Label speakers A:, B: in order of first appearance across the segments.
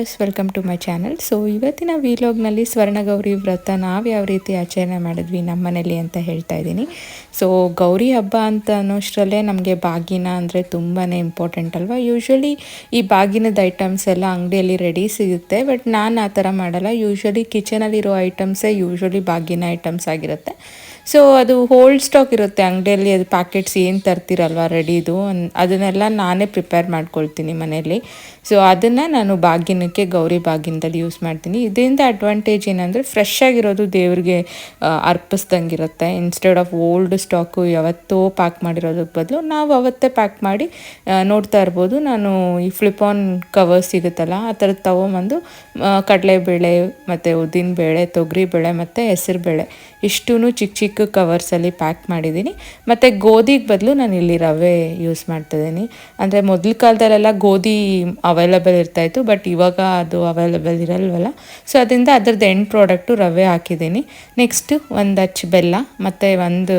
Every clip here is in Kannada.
A: Hello welcome to my channel so ಇವತ್ತಿನ ವಿಲಾಗ್ನಲ್ಲಿ ಸ್ವರ್ಣಗೌರಿ ವ್ರತ ನಾವು ಯಾವ ರೀತಿ ಆಚರಣೆ ಮಾಡಿದ್ವಿ ನಮ್ಮ ಮನೇಲಿ ಅಂತ ಹೇಳ್ತಾ ಇದ್ದೀನಿ. ಸೊ ಗೌರಿ ಹಬ್ಬ ಅಂತ ಅನ್ನೋಷ್ಟರಲ್ಲೇ ನಮಗೆ ಬಾಗಿನ ಅಂದರೆ ತುಂಬಾ ಇಂಪಾರ್ಟೆಂಟ್ ಅಲ್ವಾ? ಯೂಶ್ವಲಿ ಈ ಬಾಗಿನದ ಐಟಮ್ಸ್ ಎಲ್ಲ ಅಂಗಡಿಯಲ್ಲಿ ರೆಡಿ ಸಿಗುತ್ತೆ ಬಟ್ ನಾನು ಆ ಥರ ಮಾಡಲ್ಲ. ಯೂಶ್ವಲಿ ಕಿಚನಲ್ಲಿರೋ ಐಟಮ್ಸೇ ಯೂಶ್ವಲಿ ಬಾಗಿನ ಐಟಮ್ಸ್ ಆಗಿರುತ್ತೆ. ಸೊ ಅದು ಹೋಲ್ಡ್ ಸ್ಟಾಕ್ ಇರುತ್ತೆ ಅಂಗಡಿಯಲ್ಲಿ, ಅದು ಪ್ಯಾಕೆಟ್ಸ್ ಏನು ತರ್ತಿರಲ್ವ ರೆಡಿದು ಅದನ್ನೆಲ್ಲ ನಾನೇ ಪ್ರಿಪೇರ್ ಮಾಡ್ಕೊಳ್ತೀನಿ ಮನೆಯಲ್ಲಿ. ಸೊ ಅದನ್ನು ನಾನು ಬಾಗಿನಕ್ಕೆ, ಗೌರಿ ಬಾಗಿನದಲ್ಲಿ ಯೂಸ್ ಮಾಡ್ತೀನಿ. ಇದರಿಂದ ಅಡ್ವಾಂಟೇಜ್ ಏನಂದರೆ ಫ್ರೆಶ್ ಆಗಿರೋದು ದೇವ್ರಿಗೆ ಅರ್ಪಿಸ್ದಂಗಿರುತ್ತೆ. ಇನ್ಸ್ಟೆಡ್ ಆಫ್ ಓಲ್ಡ್ ಸ್ಟಾಕು ಯಾವತ್ತೋ ಪ್ಯಾಕ್ ಮಾಡಿರೋದಕ್ಕೆ ಬದಲು ನಾವು ಅವತ್ತೇ ಪ್ಯಾಕ್ ಮಾಡಿ ನೋಡ್ತಾ ಇರ್ಬೋದು. ನಾನು ಈ ಫ್ಲಿಪಾನ್ ಕವರ್ ಸಿಗುತ್ತಲ್ಲ ಆ ಥರದ್ದು ತೊಗೊಂಬಂದು ಕಡಲೆಬೇಳೆ ಮತ್ತು ಉದ್ದಿನಬೇಳೆ, ತೊಗರಿಬೇಳೆ ಮತ್ತು ಹೆಸರುಬೇಳೆ. ಇಷ್ಟೂ ಚಿಕ್ಕ ಚಿಕ್ಕ ಕವರ್ಸಲ್ಲಿ ಪ್ಯಾಕ್ ಮಾಡಿದ್ದೀನಿ. ಮತ್ತು ಗೋಧಿಗೆ ಬದಲು ನಾನು ಇಲ್ಲಿ ರವೆ ಯೂಸ್ ಮಾಡ್ತಿದ್ದೀನಿ ಅಂದರೆ ಮೊದಲ ಕಾಲದಲ್ಲೆಲ್ಲ ಗೋಧಿ ಅವೈಲಬಲ್ ಇರ್ತಾಯಿತ್ತು ಬಟ್ ಇವಾಗ ಅದು ಅವೈಲಬಲ್ ಇರಲ್ವಲ್ಲ. ಸೊ ಅದರಿಂದ ಅದ್ರದ್ದು ಎಂಡ್ ಪ್ರಾಡಕ್ಟು ರವೆ ಹಾಕಿದ್ದೀನಿ. ನೆಕ್ಸ್ಟು ಒಂದು ಅಚ್ಚು ಬೆಲ್ಲ, ಮತ್ತು ಒಂದು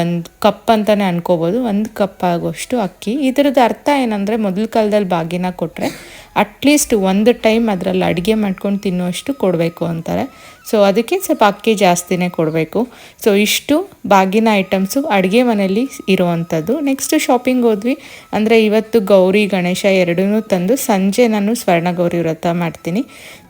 A: ಒಂದು ಕಪ್ ಅಂತಲೇ ಅನ್ಕೋಬೋದು. ಒಂದು ಕಪ್ ಆಗೋಷ್ಟು ಅಕ್ಕಿ. ಇದರದ್ದು ಅರ್ಥ ಏನಂದರೆ ಮೊದಲ ಕಾಲದಲ್ಲಿ ಬಾಗಿನ ಕೊಟ್ಟರೆ ಅಟ್ಲೀಸ್ಟ್ ಒಂದು ಟೈಮ್ ಅದರಲ್ಲಿ ಅಡುಗೆ ಮಾಡ್ಕೊಂಡು ತಿನ್ನುವಷ್ಟು ಕೊಡಬೇಕು ಅಂತಾರೆ. ಸೊ ಅದಕ್ಕೆ ಸ್ವಲ್ಪ ಅಕ್ಕಿ ಜಾಸ್ತಿನೇ ಕೊಡಬೇಕು. ಸೊ ಇಷ್ಟು ಬಾಗಿನ ಐಟಮ್ಸು ಅಡುಗೆ ಮನೆಯಲ್ಲಿ ಇರುವಂಥದ್ದು. ನೆಕ್ಸ್ಟ್ ಶಾಪಿಂಗ್ ಹೋದ್ವಿ. ಅಂದರೆ ಇವತ್ತು ಗೌರಿ, ಗಣೇಶ ಎರಡೂ ತಂದು ಸಂಜೆ ನಾನು ಸ್ವರ್ಣ ಗೌರಿ ವ್ರತ ಮಾಡ್ತೀನಿ.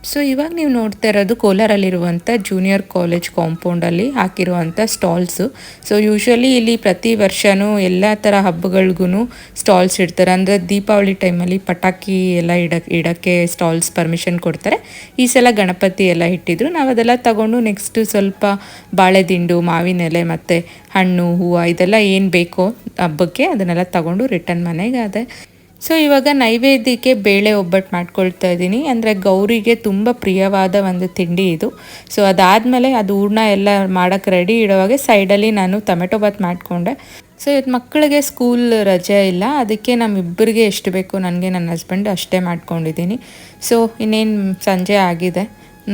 A: ಸೊ ಇವಾಗ ನೀವು ನೋಡ್ತಾ ಇರೋದು ಕೋಲಾರಲ್ಲಿರುವಂಥ ಜೂನಿಯರ್ ಕಾಲೇಜ್ ಕಾಂಪೌಂಡಲ್ಲಿ ಹಾಕಿರುವಂಥ ಸ್ಟಾಲ್ಸು ಸೊ ಯೂಶ್ವಲಿ ಇಲ್ಲಿ ಪ್ರತಿ ವರ್ಷವೂ ಎಲ್ಲ ಥರ ಹಬ್ಬಗಳಿಗೂ ಸ್ಟಾಲ್ಸ್ ಇಡ್ತಾರೆ. ಅಂದರೆ ದೀಪಾವಳಿ ಟೈಮಲ್ಲಿ ಪಟಾಕಿ ಎಲ್ಲ ಇಡಕ್ಕೆ ಇಡೋಕ್ಕೆ ಸ್ಟಾಲ್ಸ್ ಪರ್ಮಿಷನ್ ಕೊಡ್ತಾರೆ. ಈ ಸಲ ಗಣಪತಿ ಎಲ್ಲ ಇಟ್ಟಿದ್ರು. ನಾವು ಅದೆಲ್ಲ ತಗೊಂಡು ನೆಕ್ಸ್ಟು ಸ್ವಲ್ಪ ಬಾಳೆದಿಂಡು ಮಾವಿನ ಎಲೆ ಮತ್ತು ಹಣ್ಣು, ಹೂವು ಇದೆಲ್ಲ ಏನು ಬೇಕೋ ಹಬ್ಬಕ್ಕೆ ಅದನ್ನೆಲ್ಲ ತಗೊಂಡು ರಿಟರ್ನ್ ಮನೆಗೆ ಅದೇ ಸೊ ಇವಾಗ ನೈವೇದ್ಯಕ್ಕೆ ಬೇಳೆ ಒಬ್ಬಟ್ಟು ಮಾಡ್ಕೊಳ್ತಾ ಇದ್ದೀನಿ. ಅಂದರೆ ಗೌರಿಗೆ ತುಂಬ ಪ್ರಿಯವಾದ ಒಂದು ತಿಂಡಿ ಇದು. ಸೊ ಅದಾದಮೇಲೆ ಅದು ಹೂರ್ಣ ಎಲ್ಲ ಮಾಡೋಕ್ಕೆ ರೆಡಿ ಇಡುವಾಗ ಸೈಡಲ್ಲಿ ನಾನು ಟೊಮೆಟೊ ಬಾತ್ ಮಾಡಿಕೊಂಡೆ. ಸೊ ಇವತ್ತು ಮಕ್ಕಳಿಗೆ ಸ್ಕೂಲ್ ರಜೆ ಇಲ್ಲ. ಅದಕ್ಕೆ ನಮ್ಮಿಬ್ಬರಿಗೆ ಎಷ್ಟು ಬೇಕು ನನಗೆ ನನ್ನ ಹಸ್ಬೆಂಡ್ ಅಷ್ಟೇ ಮಾಡ್ಕೊಂಡಿದ್ದೀನಿ. ಸೊ ಇನ್ನೇನು ಸಂಜೆ ಆಗಿದೆ.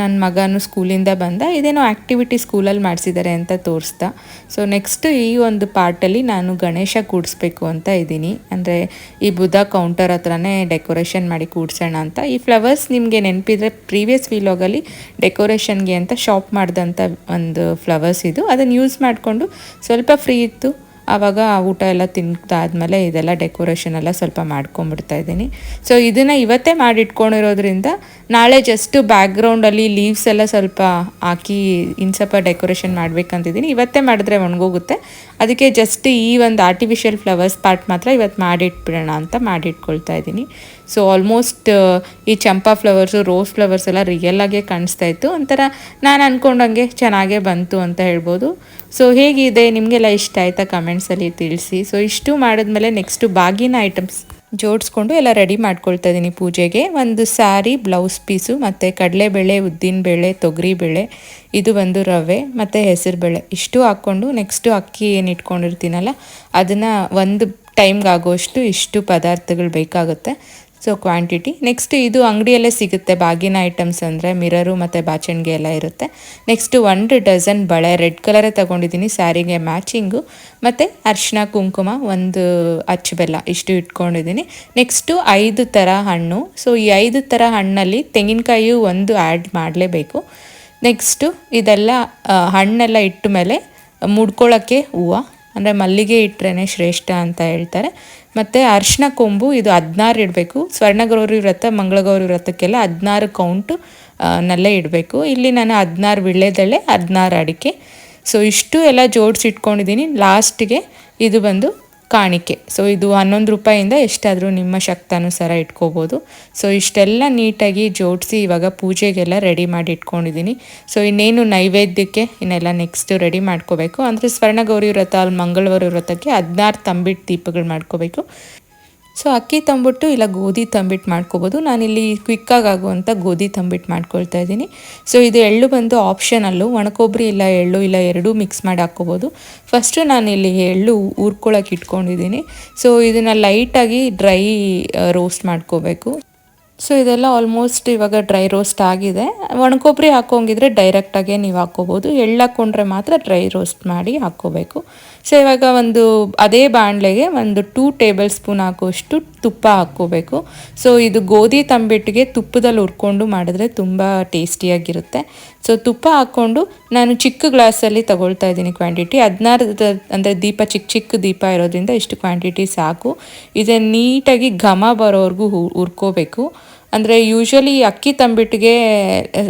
A: ನನ್ನ ಮಗನೂ ಸ್ಕೂಲಿಂದ ಬಂದ, ಇದೇನೋ ಆ್ಯಕ್ಟಿವಿಟಿ ಸ್ಕೂಲಲ್ಲಿ ಮಾಡಿಸಿದ್ದಾರೆ ಅಂತ ತೋರಿಸ್ದ. ಸೊ ನೆಕ್ಸ್ಟ್ ಈ ಒಂದು ಪಾರ್ಟಲ್ಲಿ ನಾನು ಗಣೇಶ ಕೂಡಿಸ್ಬೇಕು ಅಂತ ಇದ್ದೀನಿ. ಅಂದರೆ ಈ ಬುಧ ಕೌಂಟರ್ ಹತ್ರನೇ ಡೆಕೋರೇಷನ್ ಮಾಡಿ ಕೂಡ್ಸೋಣ ಅಂತ. ಈ ಫ್ಲವರ್ಸ್ ನಿಮಗೆ ನೆನಪಿದ್ರೆ ಪ್ರೀವಿಯಸ್ ವಿಲಾಗಲ್ಲಿ ಡೆಕೋರೇಷನ್ಗೆ ಅಂತ ಶಾಪ್ ಮಾಡಿದಂಥ ಒಂದು ಫ್ಲವರ್ಸ್ ಇದು. ಅದನ್ನು ಯೂಸ್ ಮಾಡಿಕೊಂಡು ಸ್ವಲ್ಪ ಫ್ರೀ ಇತ್ತು. ಆವಾಗ ಊಟ ಎಲ್ಲ ತಿಂತಾದ್ಮೇಲೆ ಇದೆಲ್ಲ ಡೆಕೋರೇಷನ್ ಎಲ್ಲ ಸ್ವಲ್ಪ ಮಾಡ್ಕೊಂಬಿಡ್ತಾ ಇದ್ದೀನಿ. ಸೊ ಇದನ್ನು ಇವತ್ತೇ ಮಾಡಿಟ್ಕೊಂಡಿರೋದ್ರಿಂದ ನಾಳೆ ಜಸ್ಟು ಬ್ಯಾಕ್ಗ್ರೌಂಡಲ್ಲಿ ಲೀವ್ಸ್ ಎಲ್ಲ ಸ್ವಲ್ಪ ಹಾಕಿ ಇನ್ನು ಸ್ವಲ್ಪ ಡೆಕೋರೇಷನ್ ಮಾಡಬೇಕಂತಿದ್ದೀನಿ. ಇವತ್ತೇ ಮಾಡಿದ್ರೆ ಒಣಗೋಗುತ್ತೆ. ಅದಕ್ಕೆ ಜಸ್ಟ್ ಈ ಒಂದು ಆರ್ಟಿಫಿಷಿಯಲ್ ಫ್ಲವರ್ಸ್ ಪಾರ್ಟ್ ಮಾತ್ರ ಇವತ್ತು ಮಾಡಿಟ್ಬಿಡೋಣ ಅಂತ ಮಾಡಿಟ್ಕೊಳ್ತಾ ಇದ್ದೀನಿ. ಸೊ ಆಲ್ಮೋಸ್ಟ್ ಈ ಚಂಪಾ ಫ್ಲವರ್ಸು ರೋಸ್ ಫ್ಲವರ್ಸ್ ಎಲ್ಲ ರಿಯಲಾಗೆ ಕಾಣಿಸ್ತಾ ಇತ್ತು. ಒಂಥರ ನಾನು ಅಂದ್ಕೊಂಡಂಗೆ ಚೆನ್ನಾಗೇ ಬಂತು ಅಂತ ಹೇಳ್ಬೋದು. ಸೊ ಹೇಗಿದೆ? ನಿಮಗೆಲ್ಲ ಇಷ್ಟ ಆಯಿತಾ ಕಮೆಂಟ್ಸಲ್ಲಿ ತಿಳಿಸಿ. ಸೊ ಇಷ್ಟು ಮಾಡಿದ್ಮೇಲೆ ನೆಕ್ಸ್ಟು ಬಾಗಿನ ಐಟಮ್ಸ್ ಜೋಡಿಸ್ಕೊಂಡು ಎಲ್ಲ ರೆಡಿ ಮಾಡ್ಕೊಳ್ತಾ ಇದ್ದೀನಿ ಪೂಜೆಗೆ. ಒಂದು ಸಾರಿ ಬ್ಲೌಸ್ ಪೀಸು ಮತ್ತು ಕಡಲೆಬೇಳೆ ತೊಗರಿ ಬೇಳೆ ಇದು ಒಂದು ರವೆ, ಮತ್ತು ಹೆಸರುಬೇಳೆ. ಇಷ್ಟು ಹಾಕ್ಕೊಂಡು ನೆಕ್ಸ್ಟು ಅಕ್ಕಿ ಏನು ಇಟ್ಕೊಂಡಿರ್ತೀನಲ್ಲ, ಅದನ್ನು ಒಂದು ಟೈಮ್ಗೆ ಆಗೋಷ್ಟು ಇಷ್ಟು ಪದಾರ್ಥಗಳು ಬೇಕಾಗುತ್ತೆ. ಸೊ ಕ್ವಾಂಟಿಟಿ ನೆಕ್ಸ್ಟ್ ಇದು ಅಂಗಡಿಯಲ್ಲೇ ಸಿಗುತ್ತೆ. ಬಾಗಿನ ಐಟಮ್ಸ್ ಅಂದರೆ ಮಿರರು ಮತ್ತು ಬಾಚಣಿಗೆ ಎಲ್ಲ ಇರುತ್ತೆ. ನೆಕ್ಸ್ಟು ಒಂದು ಡಜನ್ ಬಳೆ. ರೆಡ್ ಕಲರೇ ತೊಗೊಂಡಿದ್ದೀನಿ. ಸ್ಯಾರಿಗೆ ಮ್ಯಾಚಿಂಗು ಮತ್ತು ಅರಿಶಿನ ಕುಂಕುಮ, ಒಂದು ಅಚ್ಚು ಬೆಲ್ಲ ಇಷ್ಟು ಇಟ್ಕೊಂಡಿದ್ದೀನಿ. ನೆಕ್ಸ್ಟು ಐದು ಥರ ಹಣ್ಣು. ಸೊ ಈ ಐದು ಥರ ಹಣ್ಣಲ್ಲಿ ತೆಂಗಿನಕಾಯಿಯು ಒಂದು ಆ್ಯಡ್ ಮಾಡಲೇಬೇಕು. ನೆಕ್ಸ್ಟು ಇದೆಲ್ಲ ಹಣ್ಣೆಲ್ಲ ಇಟ್ಟ ಮೇಲೆ ಮುಡ್ಕೊಳ್ಳೋಕ್ಕೆ ಹೂವು. ಅಂದರೆ ಮಲ್ಲಿಗೆ ಇಟ್ಟರೆ ಶ್ರೇಷ್ಠ ಅಂತ ಹೇಳ್ತಾರೆ. ಮತ್ತು ಅರ್ಶಿನ ಕೊಂಬು, ಇದು ಹದಿನಾರು ಇಡಬೇಕು. ಸ್ವರ್ಣಗೌರಿ ವ್ರತ, ಮಂಗಳಗೌರಿ ವ್ರತಕ್ಕೆಲ್ಲ ಹದಿನಾರು ಕೌಂಟು ನಲ್ಲೇ ಇಡಬೇಕು. ಇಲ್ಲಿ ನಾನು ಹದಿನಾರು ವಿಳ್ಳೆದಳೆ, ಹದಿನಾರು ಅಡಿಕೆ. ಸೊ ಇಷ್ಟು ಎಲ್ಲ ಜೋಡಿಸಿಟ್ಕೊಂಡಿದ್ದೀನಿ. ಲಾಸ್ಟಿಗೆ ಇದು ಬಂದು ಕಾಣಿಕೆ. ಸೊ ಇದು ಹನ್ನೊಂದು ರೂಪಾಯಿಂದ ಎಷ್ಟಾದರೂ ನಿಮ್ಮ ಶಕ್ತಾನುಸಾರ ಇಟ್ಕೋಬೋದು. ಸೊ ಇಷ್ಟೆಲ್ಲ ನೀಟಾಗಿ ಜೋಡಿಸಿ ಇವಾಗ ಪೂಜೆಗೆಲ್ಲ ರೆಡಿ ಮಾಡಿ ಇಟ್ಕೊಂಡಿದ್ದೀನಿ. ಸೊ ಇನ್ನೇನು ನೈವೇದ್ಯಕ್ಕೆ ಇನ್ನೆಲ್ಲ ನೆಕ್ಸ್ಟ್ ರೆಡಿ ಮಾಡ್ಕೋಬೇಕು. ಅಂದರೆ ಸ್ವರ್ಣಗೌರಿ ವ್ರತ ಅಲ್ಲಿ ಮಂಗಳವಾರ ವ್ರತಕ್ಕೆ ಹದಿನಾರು ತಂಬಿಟ್ಟು ದೀಪಗಳು ಮಾಡ್ಕೋಬೇಕು. ಸೊ ಅಕ್ಕಿ ತಂಬಿಟ್ಟು ಇಲ್ಲ ಗೋಧಿ ತಂಬಿಟ್ಟು ಮಾಡ್ಕೋಬೋದು. ನಾನಿಲ್ಲಿ ಕ್ವಿಕ್ಕಾಗಿ ಆಗುವಂಥ ಗೋಧಿ ತಂಬಿಟ್ಟು ಮಾಡ್ಕೊಳ್ತಾ ಇದ್ದೀನಿ. ಸೊ ಇದು ಎಳ್ಳು ಬಂದು ಆಪ್ಷನಲ್ಲು ಒಣಕೊಬ್ಬರಿ ಇಲ್ಲ ಎಳ್ಳು ಇಲ್ಲ ಎರಡೂ ಮಿಕ್ಸ್ ಮಾಡಿ ಹಾಕ್ಕೋಬೋದು. ಫಸ್ಟು ನಾನಿಲ್ಲಿ ಎಳ್ಳು ಊರ್ಕೊಳಕ್ಕೆ ಇಟ್ಕೊಂಡಿದ್ದೀನಿ. ಸೊ ಇದನ್ನು ಲೈಟಾಗಿ ಡ್ರೈ ರೋಸ್ಟ್ ಮಾಡ್ಕೋಬೇಕು. ಸೊ ಇದೆಲ್ಲ ಆಲ್ಮೋಸ್ಟ್ ಇವಾಗ ಡ್ರೈ ರೋಸ್ಟ್ ಆಗಿದೆ. ಒಣಕೊಬ್ಬರಿ ಹಾಕೋಂಗಿದ್ರೆ ಡೈರೆಕ್ಟಾಗೆ ನೀವು ಹಾಕೋಬೋದು ಎಳ್ಳು ಹಾಕ್ಕೊಂಡ್ರೆ ಮಾತ್ರ ಡ್ರೈ ರೋಸ್ಟ್ ಮಾಡಿ ಹಾಕ್ಕೋಬೇಕು. ಸೊ ಇವಾಗ ಒಂದು ಅದೇ ಬಾಣಲೆಗೆ ಒಂದು ಟೂ ಟೇಬಲ್ ಸ್ಪೂನ್ ಹಾಕುವಷ್ಟು ತುಪ್ಪ ಹಾಕ್ಕೋಬೇಕು. ಸೊ ಇದು ಗೋಧಿ ತಂಬಿಟ್ಟಿಗೆ ತುಪ್ಪದಲ್ಲಿ ಹುರ್ಕೊಂಡು ಮಾಡಿದ್ರೆ ತುಂಬ ಟೇಸ್ಟಿಯಾಗಿರುತ್ತೆ ಸೊ ತುಪ್ಪ ಹಾಕ್ಕೊಂಡು ನಾನು ಚಿಕ್ಕ ಗ್ಲಾಸಲ್ಲಿ ತಗೊಳ್ತಾ ಇದ್ದೀನಿ ಕ್ವಾಂಟಿಟಿ ಹದಿನಾರು ಅಂದರೆ ದೀಪ ಚಿಕ್ಕ ಚಿಕ್ಕ ದೀಪ ಇರೋದ್ರಿಂದ ಇಷ್ಟು ಕ್ವಾಂಟಿಟಿ ಸಾಕು. ಇದನ್ನು ನೀಟಾಗಿ ಘಮ ಬರೋವರೆಗೂ ಹುರ್ಕೋಬೇಕು. ಅಂದರೆ ಯೂಶ್ವಲಿ ಅಕ್ಕಿ ತಂಬಿಟ್ಟಿಗೆ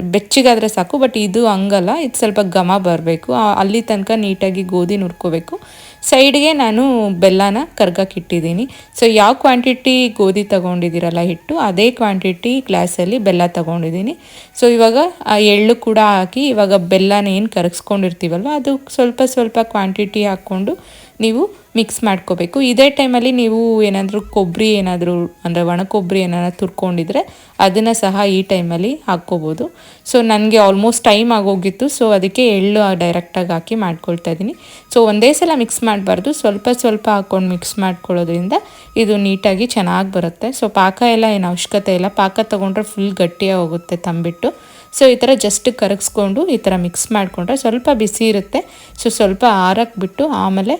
A: ಬೆಚ್ಚಗಾದರೆ ಸಾಕು ಬಟ್ ಇದು ಹಂಗಲ್ಲ, ಇದು ಸ್ವಲ್ಪ ಘಮ ಬರಬೇಕು. ಅಲ್ಲಿ ತನಕ ನೀಟಾಗಿ ಗೋಧಿ ನುರ್ಕೋಬೇಕು. ಸೈಡ್ಗೆ ನಾನು ಬೆಲ್ಲನ ಕರ್ಗಕ್ಕಿಟ್ಟಿದ್ದೀನಿ ಸೊ ಯಾವ ಕ್ವಾಂಟಿಟಿ ಗೋಧಿ ತಗೊಂಡಿದ್ದೀರಲ್ಲ ಹಿಟ್ಟು, ಅದೇ ಕ್ವಾಂಟಿಟಿ ಗ್ಲಾಸಲ್ಲಿ ಬೆಲ್ಲ ತಗೊಂಡಿದ್ದೀನಿ. ಸೊ ಇವಾಗ, ಆ, ಎಳ್ಳು ಕೂಡ ಹಾಕಿ, ಇವಾಗ ಬೆಲ್ಲನ ಏನು ಕರಗಿಸ್ಕೊಂಡಿರ್ತೀವಲ್ವ, ಅದು ಸ್ವಲ್ಪ ಸ್ವಲ್ಪ ಕ್ವಾಂಟಿಟಿ ಹಾಕ್ಕೊಂಡು ನೀವು ಮಿಕ್ಸ್ ಮಾಡ್ಕೋಬೇಕು. ಇದೇ ಟೈಮಲ್ಲಿ ನೀವು ಏನಾದರೂ ಕೊಬ್ಬರಿ ಏನಾದರೂ, ಅಂದರೆ ಒಣ ಕೊಬ್ಬರಿ ಏನಾದ್ರು ತುರ್ಕೊಂಡಿದ್ರೆ ಅದನ್ನು ಸಹ ಈ ಟೈಮಲ್ಲಿ ಹಾಕ್ಕೋಬೋದು. ಸೊ ನನಗೆ ಆಲ್ಮೋಸ್ಟ್ ಟೈಮ್ ಆಗೋಗಿತ್ತು. ಸೊ ಅದಕ್ಕೆ ಎಳ್ಳು ಡೈರೆಕ್ಟಾಗಿ ಹಾಕಿ ಮಾಡ್ಕೊಳ್ತಾ ಇದ್ದೀನಿ. ಸೊ ಒಂದೇ ಸಲ ಮಿಕ್ಸ್ ಮಾಡಬಾರ್ದು. ಸ್ವಲ್ಪ ಸ್ವಲ್ಪ ಹಾಕ್ಕೊಂಡು ಮಿಕ್ಸ್ ಮಾಡ್ಕೊಳ್ಳೋದ್ರಿಂದ ಇದು ನೀಟಾಗಿ ಚೆನ್ನಾಗಿ ಬರುತ್ತೆ. ಸೊ ಪಾಕ ಎಲ್ಲ, ಏನು ಅವಶ್ಯಕತೆ ಇಲ್ಲ. ಪಾಕ ತೊಗೊಂಡ್ರೆ ಫುಲ್ ಗಟ್ಟಿಯಾಗಿ ಹೋಗುತ್ತೆ ತಂಬಿಟ್ಟು. ಸೊ ಈ ಥರ ಜಸ್ಟ್ ಕರಗಿಸ್ಕೊಂಡು ಈ ಥರ ಮಿಕ್ಸ್ ಮಾಡಿಕೊಂಡ್ರೆ ಸ್ವಲ್ಪ ಬಿಸಿ ಇರುತ್ತೆ. ಸೊ ಸ್ವಲ್ಪ ಆರಕ್ಕೆ ಬಿಟ್ಟು ಆಮೇಲೆ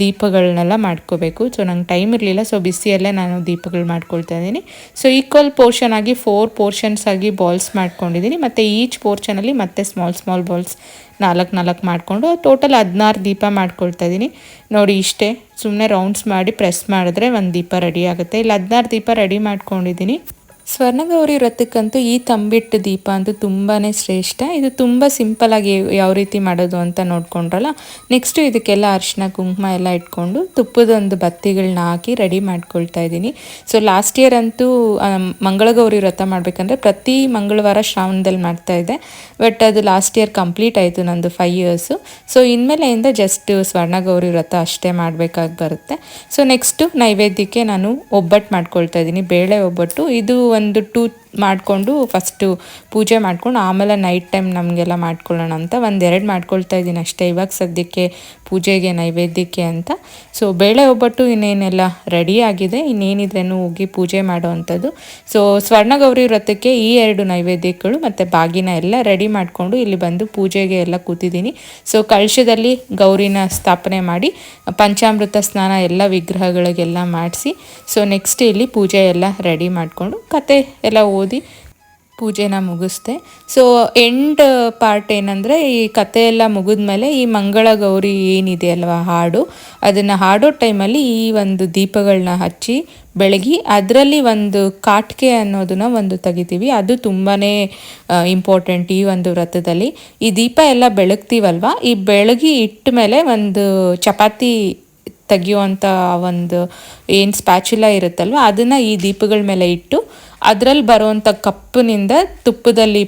A: ದೀಪಗಳನ್ನೆಲ್ಲ ಮಾಡ್ಕೋಬೇಕು. ಸೊ ನಂಗೆ ಟೈಮ್ ಇರಲಿಲ್ಲ. ಸೊ ಬಿಸಿಯಲ್ಲೇ ನಾನು ದೀಪಗಳು ಮಾಡ್ಕೊಳ್ತಾ ಇದ್ದೀನಿ. ಸೊ ಈಕ್ವಲ್ ಪೋರ್ಷನ್ ಆಗಿ ಫೋರ್ ಪೋರ್ಷನ್ಸ್ ಆಗಿ ಬಾಲ್ಸ್ ಮಾಡ್ಕೊಂಡಿದ್ದೀನಿ. ಮತ್ತು ಈಚ್ ಪೋರ್ಷನಲ್ಲಿ ಮತ್ತೆ ಸ್ಮಾಲ್ ಸ್ಮಾಲ್ ಬಾಲ್ಸ್ ನಾಲ್ಕು ನಾಲ್ಕು ಮಾಡಿಕೊಂಡು ಟೋಟಲ್ ಹದಿನಾರು ದೀಪ ಮಾಡ್ಕೊಳ್ತಾ ಇದ್ದೀನಿ. ನೋಡಿ ಇಷ್ಟೇ. ಸುಮ್ಮನೆ ರೌಂಡ್ಸ್ ಮಾಡಿ ಪ್ರೆಸ್ ಮಾಡಿದ್ರೆ ಒಂದು ದೀಪ ರೆಡಿ ಆಗುತ್ತೆ. ಇಲ್ಲಿ ಹದಿನಾರು ದೀಪ ರೆಡಿ ಮಾಡ್ಕೊಂಡಿದ್ದೀನಿ. ಸ್ವರ್ಣಗೌರಿ ವ್ರತಕ್ಕಂತೂ ಈ ತಂಬಿಟ್ಟು ದೀಪ ಅಂತೂ ತುಂಬಾ ಶ್ರೇಷ್ಠ. ಇದು ತುಂಬ ಸಿಂಪಲಾಗಿ ಯಾವ ರೀತಿ ಮಾಡೋದು ಅಂತ ನೋಡ್ಕೊಂಡ್ರಲ್ಲ? ನೆಕ್ಸ್ಟು ಇದಕ್ಕೆಲ್ಲ ಅರಿಶಿನ ಕುಂಕುಮ ಎಲ್ಲ ಇಟ್ಕೊಂಡು ತುಪ್ಪದೊಂದು ಬತ್ತಿಗಳನ್ನ ಹಾಕಿ ರೆಡಿ ಮಾಡ್ಕೊಳ್ತಾ ಇದ್ದೀನಿ. ಸೊ ಲಾಸ್ಟ್ ಇಯರ್ ಅಂತೂ ಮಂಗಳಗೌರಿ ವ್ರತ ಮಾಡಬೇಕಂದ್ರೆ ಪ್ರತಿ ಮಂಗಳವಾರ ಶ್ರಾವಣದಲ್ಲಿ ಮಾಡ್ತಾ ಇದ್ದೆ. ಬಟ್ ಅದು ಲಾಸ್ಟ್ ಇಯರ್ ಕಂಪ್ಲೀಟ್ ಆಯಿತು ನಂದು ಫೈವ್ ಇಯರ್ಸು ಸೊ ಇನ್ಮೇಲೆಯಿಂದ ಜಸ್ಟ್ ಸ್ವರ್ಣಗೌರಿ ವ್ರತ ಅಷ್ಟೇ ಮಾಡಬೇಕಾಗಿ ಬರುತ್ತೆ. ಸೊ ನೆಕ್ಸ್ಟು ನೈವೇದ್ಯಕ್ಕೆ ನಾನು ಒಬ್ಬಟ್ಟು ಮಾಡ್ಕೊಳ್ತಾ ಇದ್ದೀನಿ, ಬೇಳೆ ಒಬ್ಬಟ್ಟು. ಇದು ಒಂದು ಟೂ ಮಾಡಿಕೊಂಡು ಫಸ್ಟು ಪೂಜೆ ಮಾಡ್ಕೊಂಡು ಆಮೇಲೆ ನೈಟ್ ಟೈಮ್ ನಮಗೆಲ್ಲ ಮಾಡ್ಕೊಳ್ಳೋಣ ಅಂತ ಒಂದೆರಡು ಮಾಡ್ಕೊಳ್ತಾ ಇದ್ದೀನಿ ಅಷ್ಟೇ. ಇವಾಗ ಸದ್ಯಕ್ಕೆ ಪೂಜೆಗೆ ನೈವೇದ್ಯಕ್ಕೆ ಅಂತ. ಸೊ ಬೇಳೆ ಒಬ್ಬಟ್ಟು ಇನ್ನೇನೆಲ್ಲ ರೆಡಿ ಆಗಿದೆ. ಇನ್ನೇನಿದ್ರೇನು ಹೋಗಿ ಪೂಜೆ ಮಾಡೋವಂಥದ್ದು ಸೊ ಸ್ವರ್ಣಗೌರಿ ವ್ರತಕ್ಕೆ ಈ ಎರಡು ನೈವೇದ್ಯಗಳು ಮತ್ತು ಬಾಗಿನ ಎಲ್ಲ ರೆಡಿ ಮಾಡಿಕೊಂಡು ಇಲ್ಲಿ ಬಂದು ಪೂಜೆಗೆ ಎಲ್ಲ ಕೂತಿದ್ದೀನಿ. ಸೊ ಕಳಶದಲ್ಲಿ ಗೌರಿನ ಸ್ಥಾಪನೆ ಮಾಡಿ, ಪಂಚಾಮೃತ ಸ್ನಾನ ಎಲ್ಲ ವಿಗ್ರಹಗಳಿಗೆಲ್ಲ ಮಾಡಿಸಿ ಸೊ ನೆಕ್ಸ್ಟ್ ಇಲ್ಲಿ ಪೂಜೆ ಎಲ್ಲ ರೆಡಿ ಮಾಡಿಕೊಂಡು ಕತೆ ಎಲ್ಲ ಓದಿ ಪೂಜೆನ ಮುಗಿಸ್ದೆ. ಸೊ ಎಂಡ್ ಪಾರ್ಟ್ ಏನಂದರೆ ಈ ಕತೆ ಎಲ್ಲ ಮುಗಿದ್ಮೇಲೆ ಈ ಮಂಗಳ ಗೌರಿ ಏನಿದೆ ಅಲ್ವಾ ಹಾಡು, ಅದನ್ನು ಹಾಡೋ ಟೈಮಲ್ಲಿ ಈ ಒಂದು ದೀಪಗಳನ್ನ ಹಚ್ಚಿ ಬೆಳಗಿ ಅದರಲ್ಲಿ ಒಂದು ಕಾಟ್ಕೆ ಅನ್ನೋದನ್ನ ಒಂದು ತೆಗಿತೀವಿ. ಅದು ತುಂಬಾ ಇಂಪಾರ್ಟೆಂಟ್ ಈ ಒಂದು ವ್ರತದಲ್ಲಿ. ಈ ದೀಪ ಎಲ್ಲ ಬೆಳಗ್ತೀವಲ್ವ? ಈ ಬೆಳಗಿ ಇಟ್ಟ ಮೇಲೆ ಒಂದು ಚಪಾತಿ ತೆಗಿಯುವಂಥ ಒಂದು, ಏನು ಸ್ಪ್ಯಾಚುಲ ಇರುತ್ತಲ್ವ, ಅದನ್ನು ಈ ದೀಪಗಳ ಮೇಲೆ ಇಟ್ಟು ಅದರಲ್ಲಿ ಬರುವಂಥ ಕಪ್ಪಿನಿಂದ ತುಪ್ಪದಲ್ಲಿ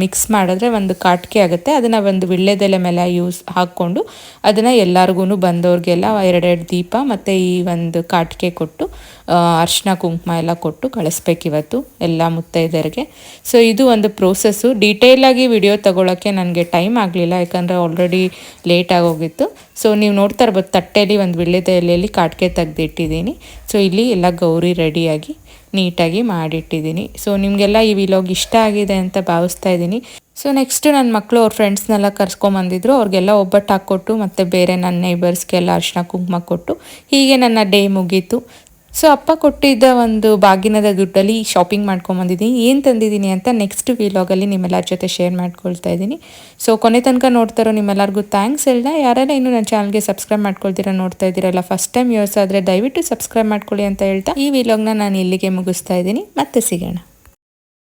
A: ಮಿಕ್ಸ್ ಮಾಡಿದ್ರೆ ಒಂದು ಕಾಟಿಕೆ ಆಗುತ್ತೆ. ಅದನ್ನು ಒಂದು ವಿಳ್ಳೆದೆಲೆ ಮೇಲೆ ಯೂಸ್ ಹಾಕ್ಕೊಂಡು ಅದನ್ನು ಎಲ್ಲರಿಗೂ ಬಂದವ್ರಿಗೆಲ್ಲ ಎರಡೆರಡು ದೀಪ ಮತ್ತು ಈ ಒಂದು ಕಾಟಿಕೆ ಕೊಟ್ಟು ಅರ್ಶಿನ ಕುಂಕುಮ ಎಲ್ಲ ಕೊಟ್ಟು ಕಳಿಸ್ಬೇಕಿವತ್ತು ಎಲ್ಲ ಮುತ್ತೈದರಿಗೆ ಸೊ ಇದು ಒಂದು ಪ್ರೋಸೆಸ್ಸು ಡೀಟೇಲಾಗಿ ವಿಡಿಯೋ ತಗೊಳ್ಳೋಕ್ಕೆ ನನಗೆ ಟೈಮ್ ಆಗಲಿಲ್ಲ, ಯಾಕಂದರೆ ಆಲ್ರೆಡಿ ಲೇಟ್ ಆಗೋಗಿತ್ತು. ಸೊ ನೀವು ನೋಡ್ತಾ ಇರ್ಬೋದು ತಟ್ಟೆಯಲ್ಲಿ ಒಂದು ವಿಳ್ಳೆದೆಲೆಯಲ್ಲಿ ಕಾಟಿಗೆ ತೆಗೆದಿಟ್ಟಿದ್ದೀನಿ. ಸೊ ಇಲ್ಲಿ ಎಲ್ಲ ಗೌರಿ ರೆಡಿಯಾಗಿ ನೀಟಾಗಿ ಮಾಡಿಟ್ಟಿದ್ದೀನಿ. ಸೊ ನಿಮಗೆಲ್ಲ ಈ ವಿಲಾಗ್ ಇಷ್ಟ ಆಗಿದೆ ಅಂತ ಭಾವಿಸ್ತಾ ಇದ್ದೀನಿ. ಸೊ ನೆಕ್ಸ್ಟ್ ನನ್ನ ಮಕ್ಕಳು ಅವ್ರ ಫ್ರೆಂಡ್ಸ್ನೆಲ್ಲ ಕರ್ಸ್ಕೊಂಬಂದಿದ್ರು, ಅವ್ರಿಗೆಲ್ಲ ಒಬ್ಬಟ್ಟು ಹಾಕ್ಕೊಟ್ಟು ಮತ್ತು ಬೇರೆ ನನ್ನ ನೈಬರ್ಸ್ಗೆಲ್ಲ ಅರ್ಶಿನ ಕುಂಕುಮ ಕೊಟ್ಟು ಹೀಗೆ ನನ್ನ ಡೇ ಮುಗೀತು. ಸೊ ಅಪ್ಪ ಕೊಟ್ಟಿದ್ದ ಒಂದು ಬಾಗಿನದ ದುಡ್ಡಲ್ಲಿ ಶಾಪಿಂಗ್ ಮಾಡ್ಕೊಂಬಂದಿದ್ದೀನಿ. ಏನು ತಂದಿದ್ದೀನಿ ಅಂತ ನೆಕ್ಸ್ಟ್ ವಿಲಾಗಲ್ಲಿ ನಿಮ್ಮೆಲ್ಲರ ಜೊತೆ ಶೇರ್ ಮಾಡ್ಕೊಳ್ತಾ ಇದ್ದೀನಿ. ಸೊ ಕೊನೆ ತನಕ ನೋಡ್ತಾರೋ ನಿಮ್ಮೆಲ್ಲರಿಗೂ ಥ್ಯಾಂಕ್ಸ್ ಹೇಳ್ದ ಯಾರೆಲ್ಲ ಇನ್ನೂ ನನ್ನ ಚಾನಲ್ಗೆ ಸಬ್ಸ್ಕ್ರೈಬ್ ಮಾಡ್ಕೊಳ್ತೀರಾ ನೋಡ್ತಾ ಇದ್ದೀರಲ್ಲ ಫಸ್ಟ್ ಟೈಮ್ ಯೂಸ್ ಆದರೆ ದಯವಿಟ್ಟು ಸಬ್ಸ್ಕ್ರೈಬ್ ಮಾಡ್ಕೊಳ್ಳಿ ಅಂತ ಹೇಳ್ತಾ ಈ ವಿಲಾಗ್ನ ನಾನು ಇಲ್ಲಿಗೆ ಮುಗಿಸ್ತಾ ಇದ್ದೀನಿ. ಮತ್ತೆ ಸಿಗೋಣ.